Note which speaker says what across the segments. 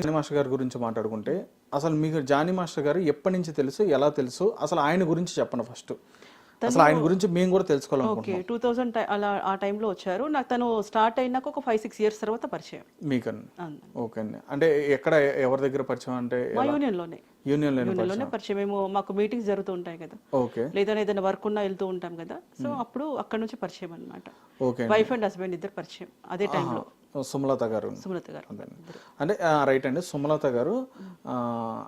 Speaker 1: Johnny master గారి గురించి మాట్లాడుకుంటే అసలు మీకు జానీ మాస్టర్ గారు ఎప్పటి నుంచి తెలుసు ఎలా తెలుసు? అసలు ఆయన గురించి చెప్పండి ఫస్ట్ అసలు ఆయన గురించి మేము కూడా తెలుసుకోవాలనుకుంటున్నాం.
Speaker 2: ఓకే టూ థౌజండ్ అలా ఆ టైంలో వచ్చారు. నాకు తను స్టార్ట్ అయినాక ఒక ఫైవ్ సిక్స్ ఇయర్స్ తర్వాత పరిచయం. అవును.
Speaker 1: ఓకే అండి. అంటే ఎక్కడ ఎవరి దగ్గర పరిచయం అంటే
Speaker 2: మా యూనియన్లోనే.
Speaker 1: యూనియన్ లేని
Speaker 2: యూనియన్లోనే పరిచయం. మేము మాకు మీటింగ్స్ జరుగుతూ ఉంటాయి కదా.
Speaker 1: ఓకే.
Speaker 2: లేదా ఏదైనా వర్క్ ఉన్నా వెళ్తూ ఉంటాం కదా. సో అప్పుడు అక్కడ నుంచి పరిచయం అనమాట
Speaker 1: ఓకే
Speaker 2: వైఫ్ అండ్ హస్బెండ్ ఇద్దరు పరిచయం అదే టైంలో.
Speaker 1: సుమలత గారు.
Speaker 2: సుమలత గారు.
Speaker 1: అదేండి. అంటే రైట్ అండి. సుమలత గారు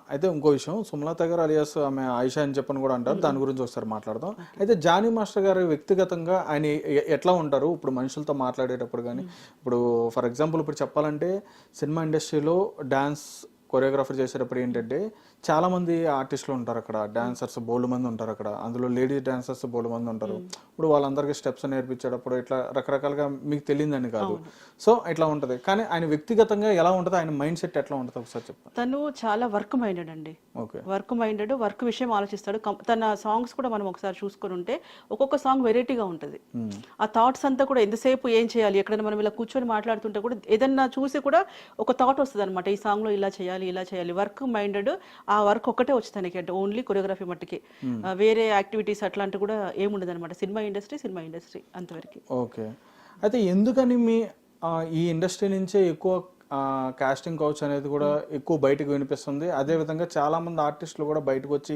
Speaker 1: అయితే ఇంకో విషయం. సుమలత గారు అలియాస్ ఆమె ఆయిషా అని చెప్పని కూడా అంటారు. దాని గురించి ఒకసారి మాట్లాడదాం. అయితే జానీ మాస్టర్ గారు వ్యక్తిగతంగా ఆయన ఎట్లా ఉంటారు? ఇప్పుడు మనుషులతో మాట్లాడేటప్పుడు కానీ ఇప్పుడు ఫర్ ఎగ్జాంపుల్ ఇప్పుడు చెప్పాలంటే సినిమా ఇండస్ట్రీలో డాన్స్ కొరియోగ్రాఫర్ చేసేటప్పుడు ఏంటంటే చాలా మంది ఆర్టిస్టులు ఉంటారు అక్కడ డాన్సర్స్ బోల్డ్ మంది ఉంటారు అక్కడ. అందులో లేడీ డాన్సర్స్ బోల్డ్ మంది ఉంటారు. ఇప్పుడు వాళ్ళందరికీ స్టెప్స్ నేర్పించేటప్పుడు ఇట్లా రకరకాలుగా మీకు తెలియదని కాదు. సో ఇట్లా ఉంటది. కానీ ఆయన వ్యక్తిగతంగా ఎలా ఉంటుంది? ఆయన మైండ్ సెట్ ఎట్లా ఉంటుంది? ఒకసారి చెప్పండి
Speaker 2: తను చాలా వర్క్ మైండెడ్ అండి.
Speaker 1: ఓకే.
Speaker 2: వర్క్ మైండెడ్ వర్క్ విషయం ఆలోచిస్తాడు. తన సాంగ్స్ కూడా మనం ఒకసారి చూసుకొని ఉంటే ఒక్కొక్క సాంగ్ వెరైటీగా ఉంటుంది. ఆ థాట్స్ అంతా కూడా ఎంతసేపు ఏం చేయాలి? ఎక్కడైనా మనం ఇలా కూర్చొని మాట్లాడుతుంటే కూడా ఏదన్నా చూసి కూడా ఒక థాట్ వస్తుంది అనమాట ఈ సాంగ్లో ఇలా చేయాలి ఇలా చేయాలి. వర్క్ మైండెడ్ ఆ వర్క్ ఒక్కటే వచ్చి తనకి అంటే ఓన్లీ కొరియోగ్రఫీ మట్టుకి. ఆ, వేరే యాక్టివిటీస్ అట్లాంటివి కూడా ఏముండదు అనమాట సినిమా ఇండస్ట్రీ సినిమా ఇండస్ట్రీ అంతవరకు.
Speaker 1: ఓకే. అయితే ఎందుకని మీ ఆ, ఈ ఇండస్ట్రీ నుంచే ఎక్కువ కాస్టింగ్ కౌచ్ అనేది కూడా ఎక్కువ బయటకు వినిపిస్తుంది. అదే విధంగా చాలా మంది ఆర్టిస్టులు కూడా బయటకు వచ్చి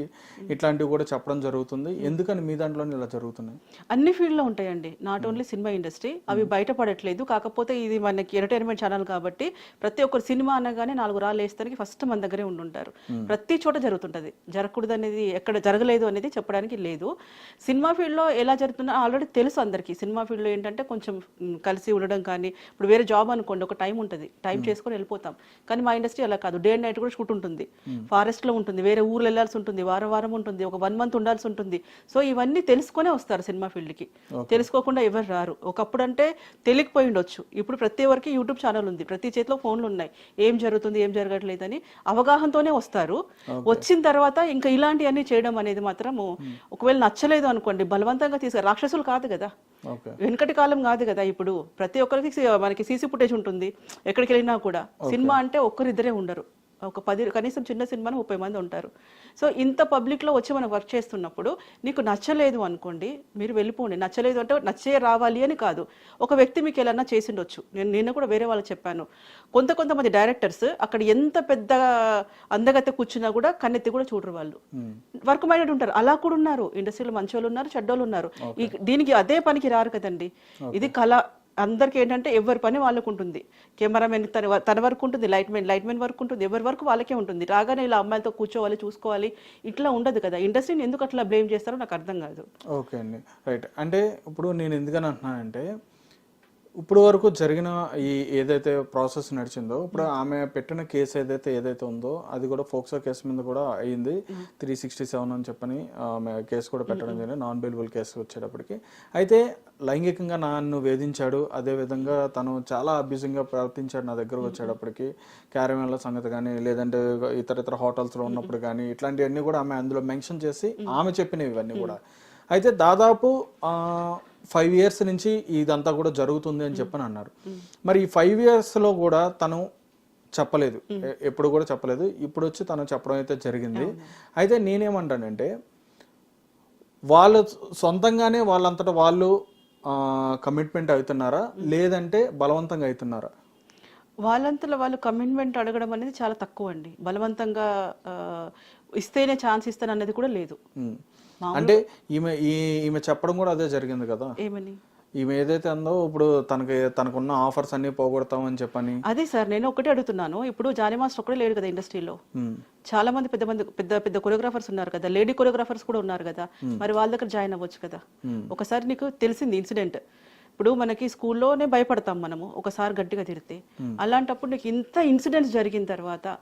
Speaker 1: ఇట్లాంటివి కూడా చెప్పడం జరుగుతుంది. ఎందుకని మీ దాంట్లోనే ఇలా జరుగుతున్నాయి?
Speaker 2: అన్ని field లో ఉంటాయండి. నాట్ ఓన్లీ సినిమా ఇండస్ట్రీ అవి బయటపడట్లేదు. కాకపోతే ఇది మనకి ఎంటర్టైన్మెంట్ ఛానల్ కాబట్టి ప్రతి ఒక్కరు సినిమా అనగానే నాలుగు రాళ్ళు వేస్తానికి ఫస్ట్ మన దగ్గరే ఉండుంటారు. ప్రతి చోట జరుగుతుంటది. జరగకూడదు అనేది ఎక్కడ జరగలేదు అనేది చెప్పడానికి లేదు. సినిమా ఫీల్డ్లో ఎలా జరుగుతుందో ఆల్రెడీ తెలుసు అందరికీ. సినిమా ఫీల్డ్లో ఏంటంటే కొంచెం కలిసి ఉండడం కానీ ఇప్పుడు వేరే జాబ్ అనుకోండి ఒక టైం ఉంటుంది. టైం చేసుకొని వెళ్ళిపోతాం. కానీ మా ఇండస్ట్రీ అలా కాదు. డే అండ్ నైట్ కూడా షూట్ ఉంటుంది. ఫారెస్ట్లో ఉంటుంది. వేరే ఊర్లు వెళ్ళాల్సి ఉంటుంది. వారం వారం ఉంటుంది. ఒక వన్ మంత్ ఉండాల్సి ఉంటుంది. సో ఇవన్నీ తెలుసుకొనే వస్తారు సినిమా ఫీల్డ్కి తెలుసుకోకుండా ఎవరు రారు. ఒకప్పుడు అంటే తెలియకపోయి ఉండొచ్చు. ఇప్పుడు ప్రతి ఒక్కరికి యూట్యూబ్ ఛానల్ ఉంది. ప్రతి చేతిలో ఫోన్లు ఉన్నాయి. ఏం జరుగుతుంది ఏం జరగట్లేదని అవగాహనతోనే వస్తారు. వచ్చిన తర్వాత ఇంకా ఇలాంటివన్నీ చేయడం అనేది మాత్రము ఒకవేళ నచ్చలేదు అనుకోండి బలవంతంగా తీసుకు రాక్షసులు కాదు కదా. వెనకటి కాలం కాదు కదా ఇప్పుడు. ప్రతి ఒక్కరికి మనకి సీసీ ఫుటేజ్ ఉంటుంది. ఎక్కడికి వెళ్ళినా కూడా. సినిమా అంటే ఒక్కరిద్దరే ఉండరు. ఒక పది కనీసం చిన్న సినిమాని ముప్పై మంది ఉంటారు. సో ఇంత పబ్లిక్లో వచ్చి మనం వర్క్ చేస్తున్నప్పుడు నీకు నచ్చలేదు అనుకోండి మీరు వెళ్ళిపోండి. నచ్చలేదు అంటే నచ్చే రావాలి అని కాదు. ఒక వ్యక్తి మీకు ఎలా చేసిండొచ్చు. నేను నిన్న కూడా వేరే వాళ్ళు చెప్పాను. కొంత కొంతమంది డైరెక్టర్స్ అక్కడ ఎంత పెద్ద అందగత కూర్చున్నా కూడా కన్నెత్తి కూడా చూడరు వాళ్ళు. వర్క్ మైండెడ్ ఉంటారు. అలా కూడా ఉన్నారు. ఇండస్ట్రీలో మంచి వాళ్ళు ఉన్నారు చెడ్డోళ్ళు ఉన్నారు. దీనికి అదే పనికి రారు కదండి. ఇది కళ అందరికి ఏంటంటే ఎవరి పని వాళ్ళకు ఉంటుంది కెమెరామెన్ తన తన వరకు ఉంటుంది లైట్ మెన్ లైట్ మెన్ వరకు ఉంటుంది ఎవరి వరకు వాళ్ళకే ఉంటుంది. రాగానే ఇలా అమ్మాయిలతో కూర్చోవాలి చూసుకోవాలి ఇట్లా ఉండదు కదా. ఇండస్ట్రీని ఎందుకు అట్లా బ్లేమ్ చేస్తారో నాకు అర్థం కాదు.
Speaker 1: ఓకే అండి. రైట్. అంటే ఇప్పుడు నేను ఎందుకని అంటున్నానంటే ఇప్పుడు వరకు జరిగిన ఈ ఏదైతే ప్రాసెస్ నడిచిందో ఇప్పుడు ఆమె పెట్టిన కేసు ఏదైతే ఏదైతే ఉందో అది కూడా ఫోక్సో కేసు మీద కూడా అయ్యింది త్రీ సిక్స్టీ సెవెన్ అని చెప్పని ఆమె కేసు కూడా పెట్టడం జరిగింది. నాన్ బెయిలబుల్ కేసు వచ్చేటప్పటికి. అయితే లైంగికంగా నన్ను వేధించాడు. అదే విధంగా తను చాలా అబ్యూజింగ్గా ప్రవర్తించాడు నా దగ్గర వచ్చేటప్పటికి. క్యారవాన్ల సంగతి కానీ లేదంటే ఇతర ఇతర హోటల్స్లో ఉన్నప్పుడు కానీ ఇట్లాంటివన్నీ కూడా ఆమె అందులో మెన్షన్ చేసి ఆమె చెప్పినవి ఇవన్నీ కూడా. అయితే దాదాపు ఫైవ్ ఇయర్స్ నుంచి ఇదంతా కూడా జరుగుతుంది అని చెప్పని అన్నారు. మరి ఈ ఫైవ్ ఇయర్స్లో కూడా తను చెప్పలేదు. ఎప్పుడు కూడా చెప్పలేదు. ఇప్పుడు వచ్చి తను చెప్పడం అయితే జరిగింది. అయితే నేనేమంటానంటే వాళ్ళు సొంతంగానే వాళ్ళంతటా వాళ్ళు కమిట్మెంట్ అవుతున్నారా? లేదంటే బలవంతంగా అవుతున్నారా?
Speaker 2: వాళ్ళంతలో వాళ్ళు కమిట్మెంట్ అడగడం అనేది చాలా తక్కువ అండి బలవంతంగా ఇస్తేనే ఛాన్స్ ఇస్తాను అనేది కూడా లేదు.
Speaker 1: అంటే ఈమె ఈమె చెప్పడం కూడా అదే జరిగింది కదా.
Speaker 2: ఏమని?
Speaker 1: ఈమె ఏదైతే అందో ఇప్పుడు తనకి తనకున్న ఆఫర్స్ అన్ని పోగొడతామని చెప్పని.
Speaker 2: అదే సార్ నేను ఒకటే అడుగుతున్నాను. ఇప్పుడు జానీ మాస్టర్ ఒకటే లేడు కదా ఇండస్ట్రీలో. చాలా మంది పెద్ద మంది పెద్ద పెద్ద కొరియోగ్రాఫర్స్ ఉన్నారు కదా. లేడీ కొరియోగ్రాఫర్స్ కూడా ఉన్నారు కదా. మరి వాళ్ళ దగ్గర జాయిన్ అవ్వచ్చు కదా. ఒకసారి నీకు తెలిసింది ఇన్సిడెంట్. ఇప్పుడు మనకి స్కూల్లోనే భయపడతాం మనము ఒకసారి గట్టిగా తిడితే. అలాంటప్పుడు నీకు ఇంత ఇన్సిడెంట్స్ జరిగిన తర్వాత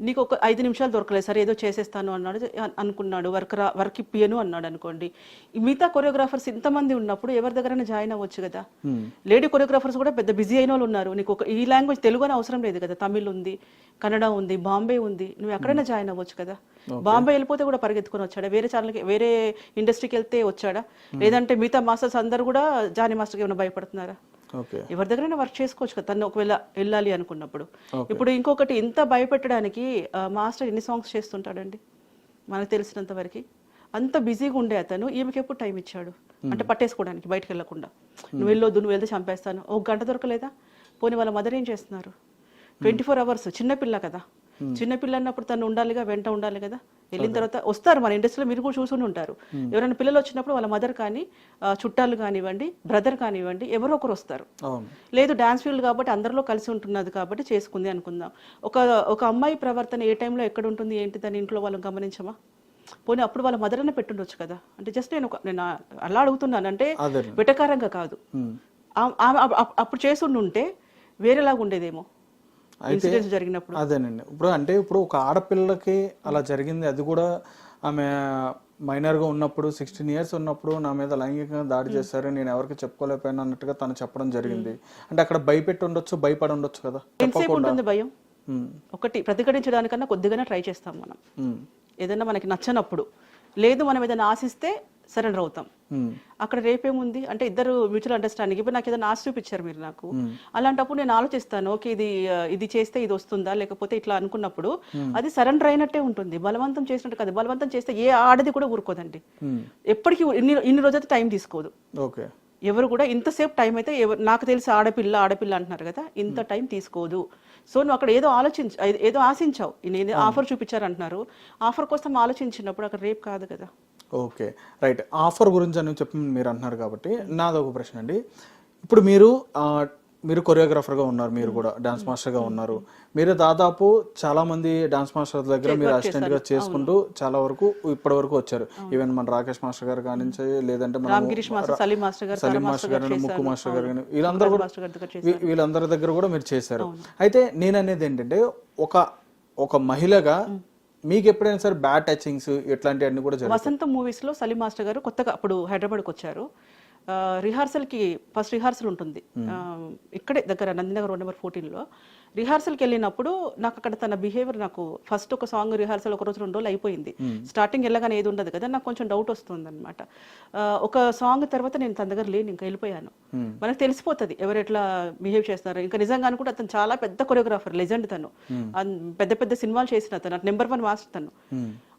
Speaker 2: నీకు ఒక ఐదు నిమిషాలు దొరకలేదు. సరే ఏదో చేసేస్తాను అన్నాడు. అనుకున్నాడు. వర్క్ రా వర్క్ ఇప్పియను అన్నాడు అనుకోండి. మిగతా కొరియోగ్రాఫర్స్ ఇంతమంది ఉన్నప్పుడు ఎవరి దగ్గరైనా జాయిన్ అవ్వచ్చు కదా? లేడీ కొరియోగ్రాఫర్స్ కూడా పెద్ద బిజీ అయిన వాళ్ళు ఉన్నారు. నీకు ఒక ఈ లాంగ్వేజ్ తెలుగు అని అవసరం లేదు కదా? తమిళ్ ఉంది కన్నడ ఉంది బాంబే ఉంది. నువ్వు ఎక్కడైనా జాయిన్ అవ్వచ్చు కదా? బాంబే వెళ్ళిపోతే కూడా పరిగెత్తుకొని వచ్చాడా? వేరే ఛానల్కి వేరే ఇండస్ట్రీకి వెళ్తే వచ్చాడా? లేదంటే మిగతా మాస్టర్స్ అందరు కూడా జానీ మాస్టర్కి ఏమైనా భయపడుతున్నారా? ఎవరి దగ్గరైనా వర్క్ చేసుకోవచ్చు కదా. తను ఒకవేళ వెళ్ళాలి అనుకున్నప్పుడు. ఇప్పుడు ఇంకొకటి ఇంత భయపెట్టడానికి మాస్టర్ ఎన్ని సాంగ్స్ చేస్తుంటాడండి? మనకు తెలిసినంత వరకు. అంత బిజీగా ఉండే అతను ఈమెకి ఎప్పుడు టైం ఇచ్చాడు? అంటే పట్టేసుకోవడానికి బయటకు వెళ్ళకుండా. నువ్వు వెళ్ళొద్దు నువ్వు వెళ్తే చంపేస్తాను. ఒక గంట దొరకలేదా? పోనీ వాళ్ళ మదర్ ఏం చేస్తున్నారు? ట్వంటీ ఫోర్ అవర్స్ చిన్నపిల్ల కదా. చిన్నపిల్ల అన్నప్పుడు తను ఉండాలిగా వెంట ఉండాలి కదా? వెళ్ళిన తర్వాత వస్తారు మన ఇండస్ట్రీలో మీరు కూడా చూసుకుని ఉంటారు. ఎవరైనా పిల్లలు వచ్చినప్పుడు వాళ్ళ మదర్ కానీ చుట్టాలు కానివ్వండి బ్రదర్ కానివ్వండి ఎవరో ఒకరు వస్తారు. లేదు డాన్స్ ఫీల్డ్ కాబట్టి అందరిలో కలిసి ఉంటున్నది కాబట్టి చేసుకుంది అనుకుందాం. ఒక ఒక అమ్మాయి ప్రవర్తన ఏ టైంలో ఎక్కడ ఉంటుంది ఏంటి దాని ఇంట్లో వాళ్ళని గమనించమా? పోనీ అప్పుడు వాళ్ళ మదర్ అన్న పెట్టుండొచ్చు కదా? అంటే జస్ట్ నేను నేను అలా అడుగుతున్నాను. అంటే వెటకారంగా కాదు. అప్- అప్పుడు చేసి ఉంటే వేరేలాగా ఉండేదేమో ఇన్సిడెంట్స్ జరిగినప్పుడు.
Speaker 1: అదేనండి. ఇప్పుడు అంటే ఇప్పుడు ఒక ఆడపిల్లకి అలా జరిగింది. అది కూడా ఆమె మైనర్గా ఉన్నప్పుడు సిక్స్టీన్ ఇయర్స్ ఉన్నప్పుడు నా మీద లైంగికంగా దాడి చేశారు నేను ఎవరికి చెప్పుకోలేకపోయాను అన్నట్టుగా తను చెప్పడం జరిగింది. అంటే అక్కడ భయపెట్టి ఉండొచ్చు భయపడి ఉండొచ్చు కదా?
Speaker 2: ఉంటుంది భయం? ఒకటి ప్రతిఘటించడానికన్నా కొద్దిగానే ట్రై చేస్తాం మనం. ఏదైనా మనకి నచ్చనప్పుడు. లేదు మనం ఏదైనా ఆశిస్తే సరెండర్ అవుతాం. అక్కడ రేపేముంది? అంటే ఇద్దరు మ్యూచువల్ అండర్స్టాండింగ్ ఇప్పుడు నాకు ఏదైనా ఆశ చూపించారు మీరు నాకు. అలాంటప్పుడు నేను ఆలోచిస్తాను ఓకే ఇది ఇది చేస్తే ఇది వస్తుందా? లేకపోతే ఇట్లా అనుకున్నప్పుడు అది సరెండర్ అయినట్టే ఉంటుంది. బలవంతం చేసినట్టు కాదు. బలవంతం చేస్తే ఏ ఆడది కూడా ఊరుకోదండి. ఎప్పటికీ ఇన్ని ఇన్ని రోజైతే టైం తీసుకోదు.
Speaker 1: ఓకే.
Speaker 2: ఎవరు కూడా ఇంతసేపు టైం అయితే నాకు తెలిసి ఆడపిల్ల ఆడపిల్ల అంటున్నారు కదా ఇంత టైం తీసుకోదు. సో నువ్వు అక్కడ ఏదో ఆలోచించ ఏదో ఆశించావు. నేను ఆఫర్ చూపించారు అంటున్నారు ఆఫర్ కోసం ఆలోచించినప్పుడు అక్కడ రేపు కాదు కదా.
Speaker 1: ఓకే. రైట్. ఆఫర్ గురించి అని చెప్పి మీరు అంటున్నారు కాబట్టి నాది ఒక ప్రశ్న అండి. ఇప్పుడు మీరు మీరు కొరియోగ్రాఫర్గా ఉన్నారు మీరు కూడా డాన్స్ మాస్టర్గా ఉన్నారు. మీరు దాదాపు చాలా మంది డాన్స్ మాస్టర్ దగ్గర మీరు అసిస్టెంట్గా చేసుకుంటూ చాలా వరకు ఇప్పటి వరకు వచ్చారు. ఈవెన్ మన రాకేష్ మాస్టర్ గారు కానించి లేదంటే మన
Speaker 2: సలీం మాస్టర్ గారు
Speaker 1: ముక్కు మాస్టర్ గారు కానీ వీళ్ళందరూ కూడా వీళ్ళందరి దగ్గర కూడా మీరు చేశారు. అయితే నేను అనేది ఏంటంటే ఒక ఒక మహిళగా మీకు ఎప్పుడైనా సరే బ్యాడ్ టచింగ్స్ ఇట్లాంటివన్నీ కూడా
Speaker 2: వసంత మూవీస్లో సలీం మాస్టర్ గారు కొత్తగా అప్పుడు హైదరాబాద్కి వచ్చారు. రిహార్సల్కి ఫస్ట్ రిహార్సల్ ఉంటుంది. ఆ, ఇక్కడే దగ్గర నందినగర్ రోడ్ నెంబర్ ఫోర్టీన్లో. రిహార్సల్కి వెళ్ళినప్పుడు నాకు అక్కడ తన బిహేవియర్ నాకు ఫస్ట్ ఒక సాంగ్ రిహార్సల్ ఒక రోజు రెండు రోజులు అయిపోయింది. స్టార్టింగ్ వెళ్ళగానే ఏది ఉండదు కదా నాకు కొంచెం డౌట్ వస్తుంది అనమాట ఒక సాంగ్ తర్వాత నేను తన దగ్గర లేను ఇంకా వెళ్ళిపోయాను. మనకు తెలిసిపోతుంది ఎవరు ఎట్లా బిహేవ్ చేస్తున్నారు. ఇంకా నిజంగా అనుకుంటే అతను చాలా పెద్ద కొరియోగ్రాఫర్ లెజెండ్ తను. పెద్ద పెద్ద సినిమాలు చేసిన తను నెంబర్ వన్ మాస్టర్ తను.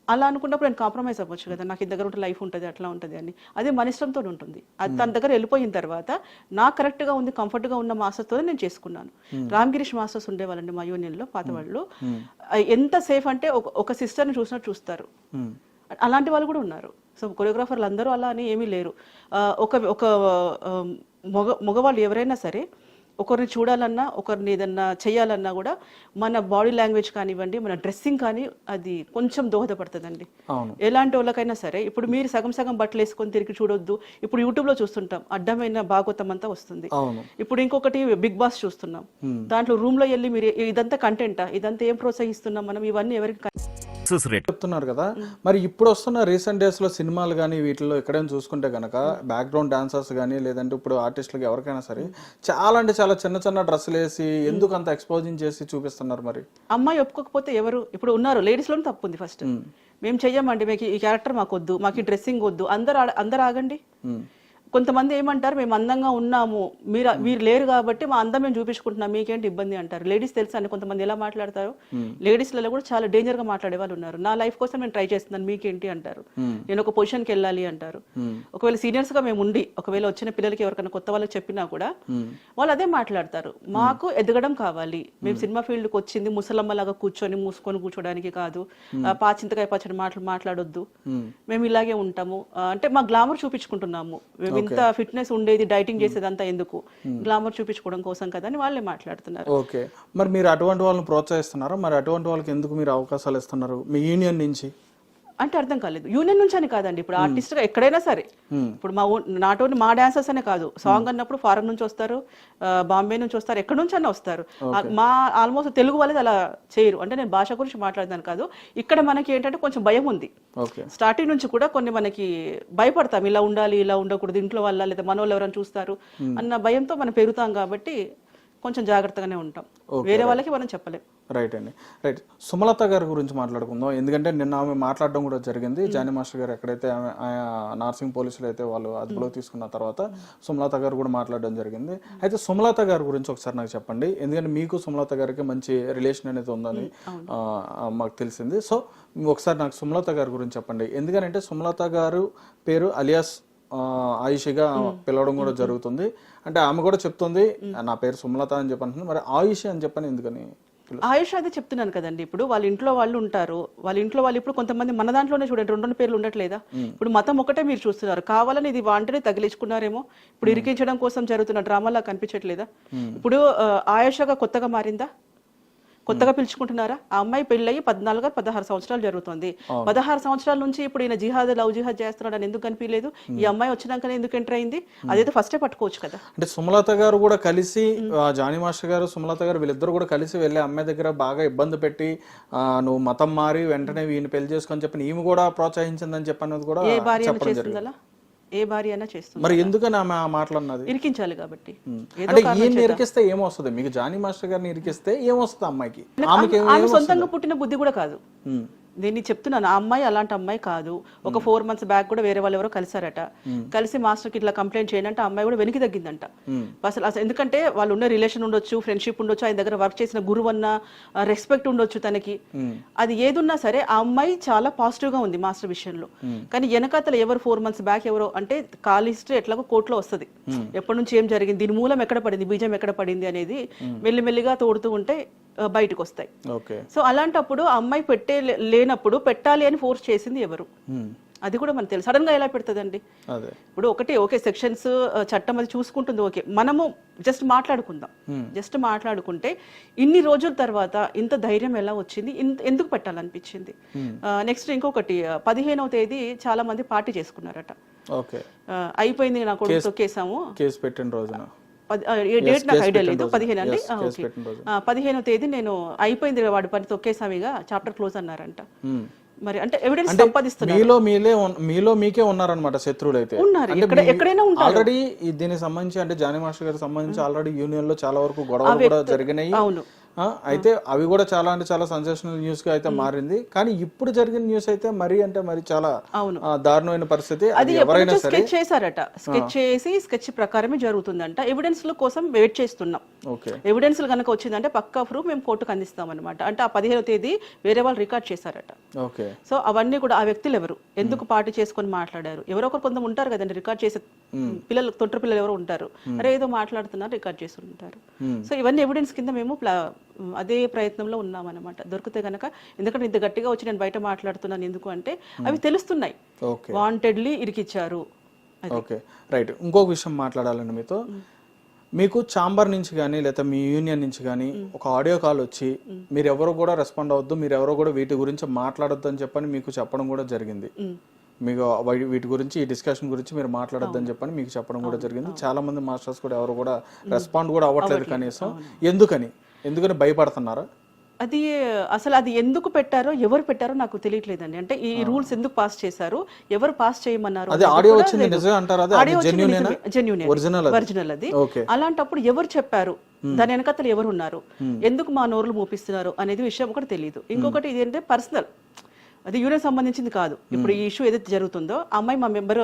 Speaker 2: అలా అనుకున్నప్పుడు నేను కాంప్రమైజ్ అవ్వచ్చు కదా. నాకు ఈ దగ్గర ఉంటే లైఫ్ ఉంటుంది అట్లా ఉంటుంది అని. అదే మన ఇష్టంతో ఉంటుంది. అది తన దగ్గర వెళ్ళిపోయిన తర్వాత నాకు correct గా ఉంది comfort గా ఉన్న మాస్టర్తో నేను చేసుకున్నాను. రామగిరీష్ మాస్టర్స్ ఉండేవాళ్ళండి మా యూనియన్లో పాత వాళ్ళు ఎంత సేఫ్ అంటే ఒక సిస్టర్ని చూసినట్టు చూస్తారు. అలాంటి వాళ్ళు కూడా ఉన్నారు. సో కొరియోగ్రాఫర్లు అందరూ అలా అని ఏమీ లేరు. ఒక ఒక మగ మగవాళ్ళు ఎవరైనా సరే ఒకరిని చూడాలన్నా ఒకరిని ఏదన్నా చేయాలన్నా కూడా మన బాడీ లాంగ్వేజ్ కానివ్వండి మన డ్రెస్సింగ్ కానీ అది కొంచెం దోహదపడుతుందండి. ఎలాంటి వాళ్ళకైనా సరే ఇప్పుడు మీరు సగం సగం బట్టలు వేసుకొని తిరిగి చూడొద్దు. ఇప్పుడు యూట్యూబ్లో చూస్తుంటాం అడ్డమైన భాగవతం అంతా వస్తుంది. ఇప్పుడు ఇంకొకటి బిగ్ బాస్ చూస్తున్నాం. దాంట్లో రూమ్లో వెళ్ళి మీరు ఇదంతా కంటెంటా ఇదంతా ఏం ప్రోత్సహిస్తున్నాం మనం? ఇవన్నీ ఎవరికి
Speaker 3: సక్సెస్ రేట్
Speaker 1: చెప్తున్నారు కదా. మరి ఇప్పుడు వస్తున్న రీసెంట్ డేస్లో సినిమాలు కానీ వీటిలో ఎక్కడైనా చూసుకుంటే గనక బ్యాక్గ్రౌండ్ డాన్సర్స్ కానీ లేదంటే ఇప్పుడు ఆర్టిస్టులకు ఎవరికైనా సరే చాలా అంటే చాలా చిన్న చిన్న డ్రెస్సులు వేసి ఎందుకు అంత ఎక్స్పోజింగ్ చేసి చూపిస్తున్నారు మరి?
Speaker 2: అమ్మాయి ఒప్పుకోకపోతే ఎవరు? ఇప్పుడు ఉన్నారు. లేడీస్లోనే తప్పు ఉంది ఫస్ట్ మేము చెయ్యమండి. మీకు ఈ క్యారెక్టర్ మాకు వద్దు మాకు ఈ డ్రెస్సింగ్ వద్దు. అందరు అందరు ఆగండి. కొంతమంది ఏమంటారు మేము అందంగా ఉన్నాము మీరు మీరు లేరు కాబట్టి మా అందం మేము చూపించుకుంటున్నాం మీకేంటి ఇబ్బంది? అంటారు. లేడీస్ తెలుసా అని కొంతమంది ఎలా మాట్లాడతారు? లేడీస్లలో కూడా చాలా డేంజర్గా మాట్లాడే వాళ్ళు ఉన్నారు. నా లైఫ్ కోసం నేను ట్రై చేస్తున్నాను మీకేంటి? అంటారు. నేను ఒక పొజిషన్కి వెళ్ళాలి అంటారు. ఒకవేళ సీనియర్స్గా మేము ఉండి ఒకవేళ వచ్చిన పిల్లలకి ఎవరికైనా కొత్త వాళ్ళకి చెప్పినా కూడా వాళ్ళు అదే మాట్లాడతారు. మాకు ఎదగడం కావాలి. మేము సినిమా ఫీల్డ్కి వచ్చింది ముసలమ్మ లాగా కూర్చొని మూసుకొని కూర్చోడానికి కాదు. పాచింతకాయ పచ్చడి మాటలు మాట్లాడొద్దు. మేము. ఇలాగే ఉంటాము. అంటే మా గ్లామర్ చూపించుకుంటున్నాము. ఇంత ఫిట్నెస్ ఉండేది డైటింగ్ చేసేది అంతా ఎందుకు? గ్లామర్ చూపించుకోవడం కోసం కదా అని వాళ్ళే మాట్లాడుతున్నారు.
Speaker 1: ఓకే. మరి మీరు అటువంటి వాళ్ళని ప్రోత్సహిస్తున్నారా? మరి అటువంటి వాళ్ళకి ఎందుకు మీరు అవకాశాలు ఇస్తున్నారు? మీ యూనియన్ నుంచి?
Speaker 2: అంటే అర్థం కాలేదు. యూనియన్ నుంచి అని కాదండి. ఇప్పుడు ఆర్టిస్ట్గా ఎక్కడైనా సరే. ఇప్పుడు మా నాట్ ఓన్లీ మా డాన్సర్స్ అనే కాదు. సాంగ్ అన్నప్పుడు ఫారెన్ నుంచి వస్తారు బాంబే నుంచి వస్తారు ఎక్కడి నుంచి అన్న వస్తారు. మా ఆల్మోస్ట్ తెలుగు వాళ్ళది అలా చేయరు. అంటే నేను భాష గురించి మాట్లాడదాను కాదు. ఇక్కడ మనకి ఏంటంటే కొంచెం భయం ఉంది. స్టార్టింగ్ నుంచి కూడా కొన్ని మనకి భయపడతాం. ఇలా ఉండాలి ఇలా ఉండకూడదు ఇంట్లో వల్ల లేదా మన వాళ్ళు ఎవరైనా చూస్తారు అన్న భయంతో మనం పెరుగుతాం కాబట్టి కొంచెం జాగ్రత్తగానే ఉంటాం. వేరే వాళ్ళకి మనం చెప్పలేం.
Speaker 1: రైట్ అండి. రైట్ సుమలత గారి గురించి మాట్లాడుకుందాం. ఎందుకంటే నిన్న ఆమె మాట్లాడడం కూడా జరిగింది. జానీ మాస్టర్ గారు ఎక్కడైతే ఆమె నార్సింగ్ పోలీసులు అయితే వాళ్ళు అదుపులో తీసుకున్న తర్వాత సుమలత గారు కూడా మాట్లాడడం జరిగింది. అయితే సుమలత గారి గురించి ఒకసారి నాకు చెప్పండి. ఎందుకంటే మీకు సుమలత గారికి మంచి రిలేషన్ అనేది ఉందని మాకు తెలిసింది. సో ఒకసారి నాకు సుమలత గారి గురించి చెప్పండి. ఎందుకంటే సుమలత గారు పేరు అలియాస్ ఆయుషిగా పిలవడం కూడా జరుగుతుంది. అంటే ఆమె కూడా చెప్తుంది నా పేరు సుమలత అని చెప్పి అంటుంది మరి ఆయుషి అని చెప్పని ఎందుకని
Speaker 2: ఆయుష్ అదే చెప్తున్నాను కదండి. ఇప్పుడు వాళ్ళ ఇంట్లో వాళ్ళు ఉంటారు. వాళ్ళ ఇంట్లో వాళ్ళు ఇప్పుడు కొంతమంది మన దాంట్లోనే చూడండి రెండు రెండు పేర్లు ఉండట్లేదా? ఇప్పుడు మతం ఒకటే మీరు చూస్తున్నారు. కావాలని ఇది వాంటనే తగిలించుకున్నారేమో? ఇప్పుడు ఇరికించడం కోసం జరుగుతున్న డ్రామాలా కనిపించట్లేదా? ఇప్పుడు ఆయుషగా కొత్తగా మారిందా? కొత్తగా పిలుచుకుంటున్నారా? ఆ అమ్మాయి పెళ్ళయి పద్నాలుగు పదహారు సంవత్సరాలు జరుగుతుంది. పదహారు సంవత్సరాల నుంచి ఇప్పుడు ఈయన జిహాద్ లవ్ జిహాద్ చేస్తున్నాడు అని ఎందుకు కనిపించలేదు ఈ అమ్మాయి వచ్చినాకనే ఎందుకు ఎంటర్ అయింది? అదైతే ఫస్టే పట్టుకోవచ్చు కదా.
Speaker 1: అంటే సుమలత గారు కూడా కలిసి ఆ, జానీ మాస్టర్ గారు సుమలత గారు వీళ్ళిద్దరు కూడా కలిసి వెళ్ళి అమ్మాయి దగ్గర బాగా ఇబ్బంది పెట్టి ఆ, నువ్వు మతం మారి వెంటనే వీడిని పెళ్ళి చేసుకొని చెప్పి ఈమె కూడా ప్రోత్సహించిందని చెప్పి అన్నది కూడా చెప్పడం జరిగింది.
Speaker 2: ఏ భార్య అయినా చేస్తుంది
Speaker 1: మరి ఎందుకని ఆమె ఆ మాటలు అన్నది
Speaker 2: ఇరికించాలి కాబట్టి.
Speaker 1: అంటే ఈయన్ని ఇరికిస్తే ఏమొస్తుంది? మీకు జానీ మాస్టర్ గారిని ఇరికిస్తే ఏమొస్తుంది అమ్మాయికి?
Speaker 2: ఆమె సొంతంగా పుట్టిన బుద్ధి కూడా కాదు. దీన్ని చెప్తున్నాను ఆ అమ్మాయి అలాంటి అమ్మాయి కాదు. ఒక ఫోర్ మంత్స్ బ్యాక్ కూడా వేరే వాళ్ళు ఎవరో కలిసారట. కలిసి మాస్టర్కి ఇట్లా కంప్లైంట్ చేయండి ఆ అమ్మాయి కూడా వెనక్కి తగ్గిందంట. అసలు అసలు ఎందుకంటే వాళ్ళు ఉన్న రిలేషన్ ఉండొచ్చు ఫ్రెండ్షిప్ ఉండొచ్చు ఆయన దగ్గర వర్క్ చేసిన గురువు అన్న రెస్పెక్ట్ ఉండొచ్చు తనకి. అది ఏదున్నా సరే ఆ అమ్మాయి చాలా పాజిటివ్గా ఉంది మాస్టర్ విషయంలో. కానీ వెనకాతల ఎవరు ఫోర్ మంత్స్ బ్యాక్ ఎవరో అంటే కాల్ హిస్టరీ ఎట్లాగో కోర్టులో వస్తుంది. ఎప్పటి నుంచి ఏం జరిగింది దీని మూలం ఎక్కడ పడింది బీజం ఎక్కడ పడింది అనేది మెల్లిమెల్లిగా తోడుతూ ఉంటే బయటకు వస్తాయి
Speaker 1: ఓకే.
Speaker 2: సో అలాంటప్పుడు ఆ అమ్మాయి పెట్టే లేనప్పుడు పెట్టాలి అని ఫోర్స్ చేసింది ఎవరు? అది కూడా మనకు తెలుసు. సడన్గా ఎలా పెడుతుందండి? ఇప్పుడు ఒకటి ఓకే సెక్షన్స్ చట్టం అది చూసుకుంటుంది ఓకే. మనము జస్ట్ మాట్లాడుకుందాం. జస్ట్ మాట్లాడుకుంటే ఇన్ని రోజుల తర్వాత ఇంత ధైర్యం ఎలా వచ్చింది? ఎందుకు పెట్టాలనిపించింది? నెక్స్ట్ ఇంకొకటి పదిహేనవ తేదీ చాలా మంది పార్టీ చేసుకున్నారట. అయిపోయింది నా కొడుకు తొక్కేసాము
Speaker 1: కేసు పెట్టిన రోజున.
Speaker 2: ఏ డేట్ నాకు ఐడియా లేదు. పదిహేను అండి? ఓకే. పదిహేనో తేదీ నేను అయిపోయింది వాడి పని తొక్కేసామిగా చాప్టర్ క్లోజ్ అన్నారంట.
Speaker 1: ఉమ్.
Speaker 2: మరి అంటే ఎవిడెన్స్ సంపాదిస్తున్నారు.
Speaker 1: మీలో మీలే మీలో మీకే ఉన్నారన్నమాట శత్రువులు అయితే
Speaker 2: ఉన్నారు. ఎక్కడ- ఎక్కడైనా ఉంటారు.
Speaker 1: ఆల్రెడీ దీనికి సంబంధించి అంటే జానీ మాస్టర్ గారికి సంబంధించి ఆల్రెడీ యూనియన్లో చాలా వరకు గొడవలు కూడా జరిగినాయి.
Speaker 2: అవును.
Speaker 1: అయితే అవి కూడా చాలా అంటే చాలా సెన్సేషనల్ న్యూస్గా అయితే మారింది. కానీ ఇప్పుడు జరిగిన న్యూస్ అయితే మరీ అంటే మరి చాలా దారుణమైన పరిస్థితి.
Speaker 2: అది
Speaker 1: ఎవరైనా
Speaker 2: స్కెచ్ చేశారట. స్కెచ్ చేసి స్కెచ్ ప్రకారమే జరుగుతుందంట. ఎవిడెన్స్ కోసం వెయిట్ చేస్తున్నాం.
Speaker 1: ఓకే.
Speaker 2: ఎవిడెన్స్ కనుక వచ్చిందంటే పక్కా ప్రూఫ్ మేము కోర్టుకు అందిస్తాం అనమాట అంటే ఆ పదిహేనో తేదీ వేరే వాళ్ళు రికార్డ్ చేశారట.
Speaker 1: ఓకే.
Speaker 2: సో అవన్నీ కూడా ఆ వ్యక్తులు ఎవరు? ఎందుకు పార్టీ చేసుకొని మాట్లాడారు? ఎవరో ఒకరు కొంత ఉంటారు కదండి రికార్డ్ చేసే పిల్లలు తొట్ట పిల్లలు ఎవరో ఉంటారు. అరే ఏదో మాట్లాడుతున్నారు రికార్డ్ చేసి ఉంటారు. సో ఇవన్నీ ఎవిడెన్స్ కింద మేము అదే ప్రయత్నంలో ఉన్నామన్నమాట. దొరికితే గనక ఎందుకంటే ఇంత గట్టిగా వచ్చి నేను బయట మాట్లాడుతున్నాను ఎందుకు అంటే అవి తెలుస్తున్నాయి.
Speaker 1: ఓకే.
Speaker 2: వాంటెడ్లీ ఇరికిచ్చారు.
Speaker 1: ఓకే. రైట్. ఇంకొక విషయం మాట్లాడాలండి మీతో. మీకు చాంబర్ నుంచి కానీ లేదా మీ యూనియన్ నుంచి కానీ ఒక ఆడియో కాల్ వచ్చి మీరు ఎవరు కూడా రెస్పాండ్ అవ్వద్దు మీరు ఎవరు కూడా వీటి గురించి మాట్లాడొద్దు అని చెప్పని మీకు చెప్పడం కూడా జరిగింది. మీకు వీటి గురించి ఈ డిస్కషన్ గురించి మీరు మాట్లాడొద్దు అని చెప్పని మీకు చెప్పడం కూడా జరిగింది. చాలా మంది మాస్టర్స్ కూడా ఎవరు కూడా రెస్పాండ్ కూడా అవ్వట్లేదు కనీసం. ఎందుకని? ఎందుకని భయపడుతున్నారా?
Speaker 2: అది అసలు అది ఎందుకు పెట్టారో ఎవరు పెట్టారో నాకు తెలియట్లేదండి. అంటే ఈ రూల్స్ ఎందుకు పాస్ చేశారు ఎవరు పాస్ చేయమన్నారు
Speaker 1: అదే ఆడియో వచ్చింది నిజమే అంటారా?
Speaker 2: ఆడియో? ఒరిజినల్ అది. అలాంటప్పుడు ఎవరు చెప్పారు? దాని వెనకతలు ఎవరు ఉన్నారు ఎందుకు మా నోరులు మోపిస్తున్నారు అనేది విషయం ఒకటి తెలియదు ఇంకొకటి ఇది ఏంటంటే పర్సనల్. అది యూనియన్ సంబంధించింది కాదు. ఇప్పుడు ఈ ఇష్యూ ఏదైతే జరుగుతుందో అమ్మాయి మా మెంబర్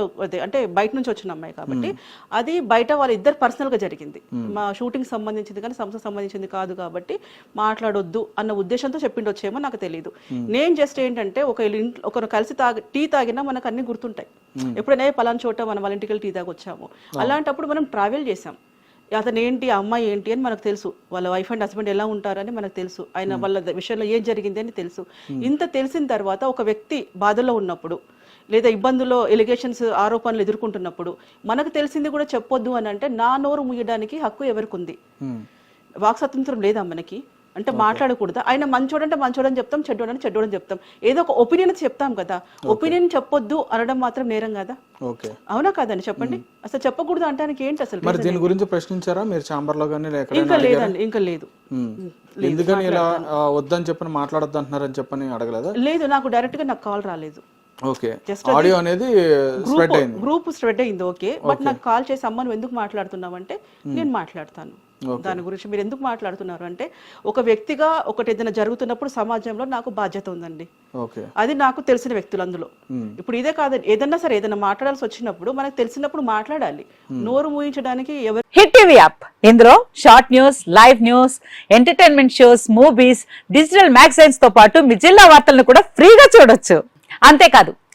Speaker 2: అంటే బయట నుంచి వచ్చిన అమ్మాయి కాబట్టి అది బయట వాళ్ళ ఇద్దరు పర్సనల్గా జరిగింది మా షూటింగ్ సంబంధించింది కానీ సంస్థ సంబంధించింది కాదు కాబట్టి మాట్లాడొద్దు అన్న ఉద్దేశంతో చెప్పిండొచ్చేమో నాకు తెలియదు నేను జస్ట్ ఏంటంటే ఒక ఇంట్లో ఒకరు కలిసి తాగి టీ తాగినా మనకు అన్ని గుర్తుంటాయి ఎప్పుడైనా "ఏ, పలానా చోట మనం వాళ్ళ ఇంటికి వెళ్ళి టీ తాగి వచ్చాము అలాంటప్పుడు మనం ట్రావెల్ చేసాం అతను ఏంటి ఆ అమ్మాయి ఏంటి అని మనకు తెలుసు. వాళ్ళ వైఫ్ అండ్ హస్బెండ్ ఎలా ఉంటారని మనకు తెలుసు. ఆయన వాళ్ళ విషయంలో ఏం జరిగింది అని తెలుసు ఇంత తెలిసిన తర్వాత ఒక వ్యక్తి బాధలో ఉన్నప్పుడు లేదా ఇబ్బందుల్లో ఎలిగేషన్స్ ఆరోపణలు ఎదుర్కొంటున్నప్పుడు మనకు తెలిసింది కూడా చెప్పొద్దు అని అంటే నా నోరు ముయ్యడానికి హక్కు ఎవరికి ఉంది. వాక్ స్వతంత్రం లేదా మనకి? అంటే మాట్లాడకూడదా. ఆయన మంచోడంటే మంచోడని చెప్తాం చెడ్డోడని చెడ్డోడని చెప్తాం. ఏదో ఒక ఒపీనియన్ చెప్తాం కదా. ఒపీనియన్ చెప్పొద్దు అనడం మాత్రం నేరం కదా.
Speaker 1: ఓకే.
Speaker 2: అవునా కాదండి? చెప్పండి. అసలు చెప్పకూడదు అంటానికి ఏంటి అసలు
Speaker 1: మరి దీని గురించి ప్రశ్నించారా? మీరు చాంబర్లో కానీ
Speaker 2: ఇంకా లేదండి ఇంకా లేదు.
Speaker 1: ఎందుకని ఇలా వద్దని చెప్పని మాట్లాడొద్దు అంటున్నారని చెప్పని అడగలేదా?
Speaker 2: లేదు నాకు డైరెక్ట్గా నాకు కాల్ రాలేదు.
Speaker 1: ఓకే. ఆడియో అనేది స్ప్రెడ్ అయింది.
Speaker 2: గ్రూప్ స్ప్రెడ్ అయింది ఓకే బట్ నాకు కాల్ చేసి అమ్మ నువ్వు ఎందుకు మాట్లాడుతున్నావు అంటే నేను మాట్లాడతాను. దాని గురించి మీరు ఎందుకు మాట్లాడుతున్నారు అంటే ఒక వ్యక్తిగా ఒకటి ఏదైనా జరుగుతున్నప్పుడు సమాజంలో నాకు బాధ్యత ఉందండి.
Speaker 1: ఓకే.
Speaker 2: అది నాకు తెలిసిన వ్యక్తులు అందులో. ఇప్పుడు ఇదే కాదు ఏదన్నా సరే ఏదైనా మాట్లాడాల్సి వచ్చినప్పుడు మనకు తెలిసినప్పుడు మాట్లాడాలి. నోరు మూయించడానికి ఎవరు
Speaker 3: హిట్ టీవీ యాప్. ఇందులో short news live news entertainment shows movies digital మ్యాగజైన్స్తో పాటు మీ జిల్లా వార్తలను కూడా ఫ్రీగా చూడొచ్చు. అంతేకాదు